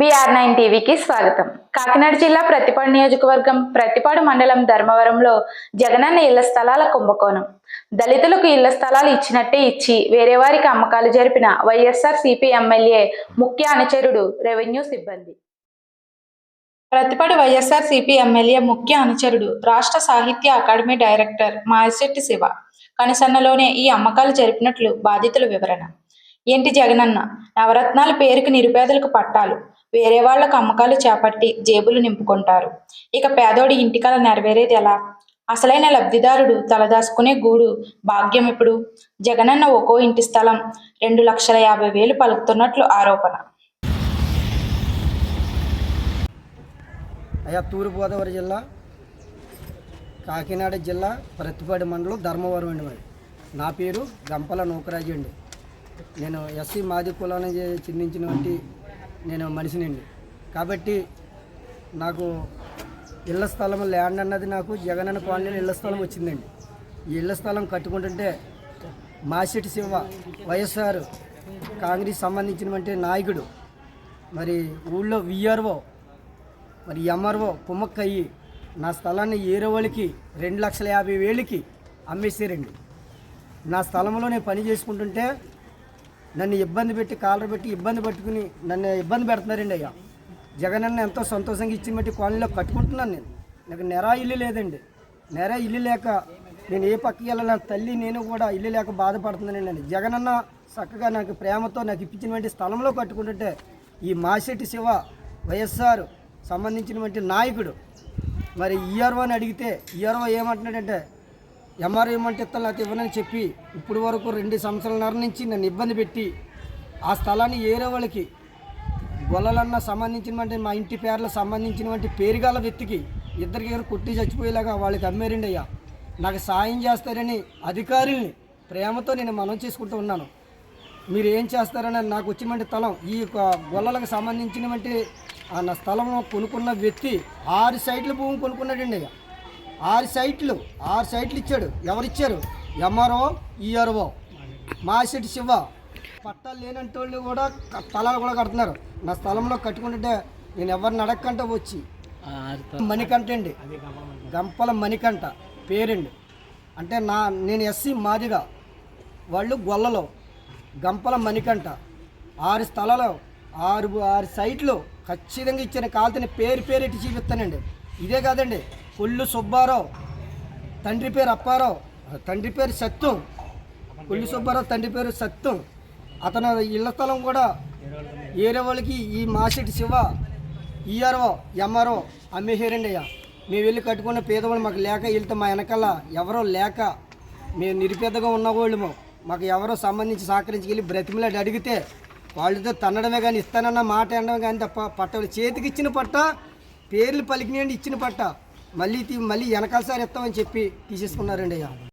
BR nine టీవీకి స్వాగతం. కాకినాడ జిల్లా ప్రతిపాడు నియోజకవర్గం ప్రతిపాడు మండలం ధర్మవరంలో జగనన్న ఇళ్ళ స్థలాల కుంభకోణం. దళితులకు ఇళ్ళ స్థలాలు ఇచ్చినట్టే ఇచ్చి వేరే వారికి అమ్మకాలు జరిపిన వైఎస్ఆర్ సిపి ఎమ్మెల్యే ముఖ్య అనుచరుడు రెవెన్యూ సిబ్బంది. ప్రతిపాడు వైఎస్ఆర్ సిపి ఎమ్మెల్యే ముఖ్య అనుచరుడు రాష్ట్ర సాహిత్య అకాడమీ డైరెక్టర్ మాయశెట్టి శివ కనిసన్నలోనే ఈ అమ్మకాలు జరిపినట్లు బాధితుల వివరణ. ఏంటి జగనన్న? నవరత్నాల పేరుకి నిరుపేదలకు పట్టాలు. వేరే వాళ్ళకు అమ్మకాలు చేపట్టి జేబులు నింపుకుంటారు. ఇక పేదోడి ఇంటికల నెరవేరేది ఎలా? అసలైన లబ్ధిదారుడు తలదాసుకునే గూడు భాగ్యం ఇప్పుడు జగనన్న ఒక్కో ఇంటి స్థలం రెండు లక్షల యాభై వేలు పలుకుతున్నట్లు ఆరోపణ. అయ్యా తూర్పుగోదావరి జిల్లా కాకినాడ జిల్లా ప్రతిపాడు మండలం ధర్మవరం అండి మరి. నా పేరు గంపల నూకరాజు అండి. నేను ఎస్సీ మాది కులానికి చెందించినటువంటి నేను మనిషినండి. కాబట్టి నాకు ఇళ్ళ స్థలం ల్యాండ్ అన్నది నాకు జగనన్న కాలనీలో ఇళ్ళ స్థలం వచ్చిందండి. ఈ ఇళ్ళ స్థలం కట్టుకుంటుంటే మాసిటి శివ వైఎస్ఆర్ కాంగ్రెస్ సంబంధించినటువంటి నాయకుడు మరి ఊళ్ళో విఆర్ఓ మరి ఎంఆర్ఓ కుమ్మక్కయ్యి నా స్థలాన్ని ఏరే వాళ్ళకి రెండు లక్షల యాభై వేలకి అమ్మేసారండి నా స్థలంలో నేను పని చేసుకుంటుంటే నన్ను ఇబ్బంది పెట్టి కాలర్ పెట్టి ఇబ్బంది పట్టుకుని నన్ను ఇబ్బంది పెడుతున్నారండి అయ్యా. జగనన్న ఎంతో సంతోషంగా ఇచ్చిన బట్టి కాలనీలో కట్టుకుంటున్నాను నేను. నాకు నెరా ఇల్లు లేదండి. నెరా ఇల్లు లేక నేను ఏ పక్కకి వెళ్ళాలి తల్లి నేను కూడా ఇల్లు లేక బాధపడుతున్నానండి నేను. అన్న చక్కగా నాకు ప్రేమతో నాకు ఇప్పించినటువంటి స్థలంలో కట్టుకుంటుంటే ఈ మాసెట్టి శివ వైఎస్ఆర్ సంబంధించినటువంటి నాయకుడు. మరి ఈఆర్ఓ అని అడిగితే ఈఆర్ఓ ఏమంటున్నాడంటే ఎంఆర్ఓ ఏమంటే ఇస్తాను లేకపోతే ఇవ్వనని చెప్పి ఇప్పుడు వరకు రెండు సంవత్సరాలన్నర నుంచి నన్ను ఇబ్బంది పెట్టి ఆ స్థలాన్ని ఏరే వాళ్ళకి గొల్లలన్న సంబంధించినటువంటి మా ఇంటి పేర్లకు సంబంధించినటువంటి పేరుగాల వ్యక్తికి ఇద్దరికి ఎవరు కొట్టి చచ్చిపోయేలాగా వాళ్ళకి అమ్మేరండి అయ్యా నాకు సాయం చేస్తారని అధికారుల్ని ప్రేమతో నేను మనం చేసుకుంటూ ఉన్నాను. మీరు ఏం చేస్తారని నాకు వచ్చినటువంటి స్థలం ఈ యొక్క గొల్లలకు సంబంధించినటువంటి ఆ నా స్థలం కొనుక్కున్న వ్యక్తి ఆరు సైట్ల భూమి కొనుక్కున్నాడండి అయ్యా ఆరు సైట్లు ఆరు సైట్లు ఇచ్చాడు. ఎవరిచ్చారు? MRO ERO Masiti Shiva. పట్టాలు లేనంటి వాళ్ళు కూడా స్థలాలు కూడా కడుతున్నారు. నా స్థలంలో కట్టుకుంటుంటే నేను ఎవరిని అడగకంటే వచ్చి. మణికంఠ అండి. గంపల మణికంఠ పేరండి. అంటే నా నేను ఎస్సీ మాదిగా వాళ్ళు గొల్లలో. గంపల మణికంఠ. ఆరు స్థలాలు ఆరు ఆరు సైట్లు ఖచ్చితంగా ఇచ్చిన కాలుతని పేరు పేరు ఎట్టి చూపిస్తానండి. ఇదే కాదండి కొల్లు సుబ్బారావు తండ్రి పేరు అప్పారావు తండ్రి పేరు సత్యం కొల్లు సుబ్బారావు తండ్రి పేరు సత్యం అతను ఇళ్ళ స్థలం కూడా ఏరే వాళ్ళకి ఈ మాసిటి శివ ఈఆర్ఓ ఎంఆర్ఓ అమ్మేశారండి అయ్యా మేము వెళ్ళి కట్టుకున్న పేదవాళ్ళు మాకు లేక వెళ్తే మా వెనకాల ఎవరో లేక మేము నిరుపేదగా ఉన్నవాళ్ళము. మాకు ఎవరో సంబంధించి సహకరించి వెళ్ళి బ్రతిమలాడి అడిగితే వాళ్ళతో తన్నడమే కానీ ఇస్తానన్న మాట అనడమే కానీ తప్ప పట్ట చేతికి ఇచ్చిన పట్ట పేర్లు పలికినాయండి ఇచ్చిన పట్ట. మళ్ళీ మళ్ళీ వెనకాలసారి ఇస్తామని చెప్పి తీసేసుకున్నారండి అయ్యా.